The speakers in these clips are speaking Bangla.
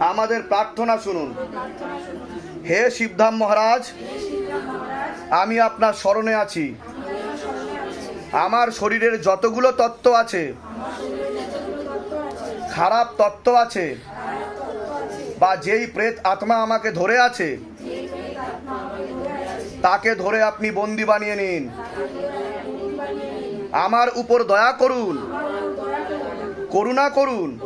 আমাদের প্রার্থনা শুনুন। হে শিবধাম মহারাজ, আমি আপনার স্মরণে আছি। আমার শরীরের যতগুলো তত্ত্ব আছে, খারাপ তত্ত্ব আছে, বা যেই প্রেত আত্মা আমাকে ধরে আছে, তাকে ধরে আপনি বন্দি বানিয়ে নিন। আমার উপর দয়া করুন, করুণা করুন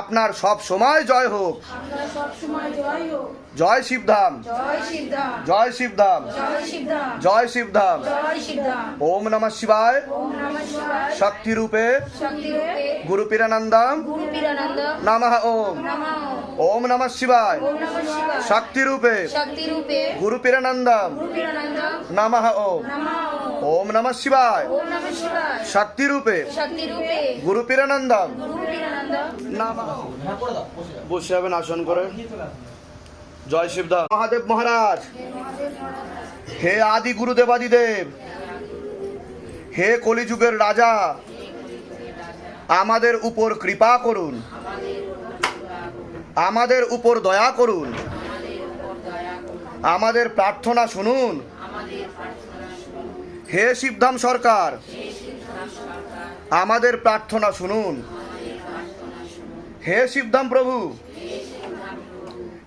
আপনার সব সময় জয় হোক। জয় শিবধাম। জয় শিবধাম। জয় শিবধাম। ওম নমঃ শিবায়। শক্তি রূপে গুরু পীরানন্দম গুরু পীরানন্দ নমঃ ওম। ওম। নমঃ শিবায়। শক্তি রূপে গুরু পীরানন্দম গুরু পীরানন্দ নমঃ ওম। ওম। নমঃ শিবায়। শক্তি রূপে গুরু পীরানন্দম গুরু পীরানন্দ নমঃ বসে যাবেন আসন করে। জয় শিবধাম মহাদেব মহারাজ। হে আদি গুরুদেবাদিদেব। হে কলিযুগের রাজা। আমাদের উপর কৃপা করুন। আমাদের উপর দয়া করুন। আমাদের প্রার্থনা শুনুন। হে শিবধাম সরকার। আমাদের প্রার্থনা শুনুন। হে শিবধাম প্রভু।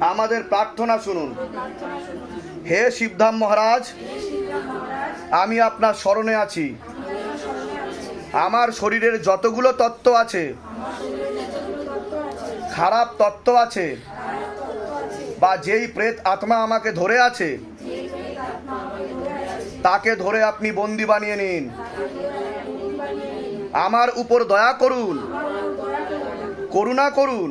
আমাদের প্রার্থনা শুনুন। হে শিবধাম মহারাজ, আমি আপনার স্মরণে আছি। আমার শরীরের যতগুলো তত্ত্ব আছে, খারাপ তত্ত্ব আছে, বা যেই প্রেত আত্মা আমাকে ধরে আছে, তাকে ধরে আপনি বন্দি বানিয়ে নিন। আমার উপর দয়া করুন, করুণা করুন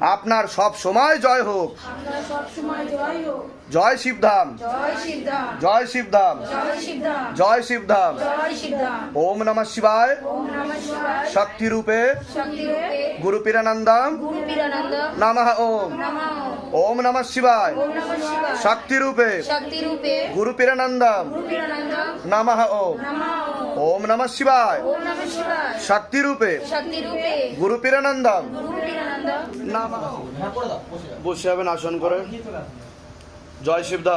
আপনার সব সময় জয় হোক। জয় শিবধাম। জয় শিবধাম। জয় শিবধাম। ওম নমঃ শিবায়। শক্তি রূপে গুরু পীরানন্দম নমঃ ওম। ওম নমঃ শিবায়। শক্তি রূপে গুরু পীরানন্দম নমঃ ওম। ওম। নমঃ শিবায়। শক্তি রূপে গুরু পীরানন্দম গুরু পীরানন্দ নমঃ বসে যাবেন আসন করে। জয় শিবদা।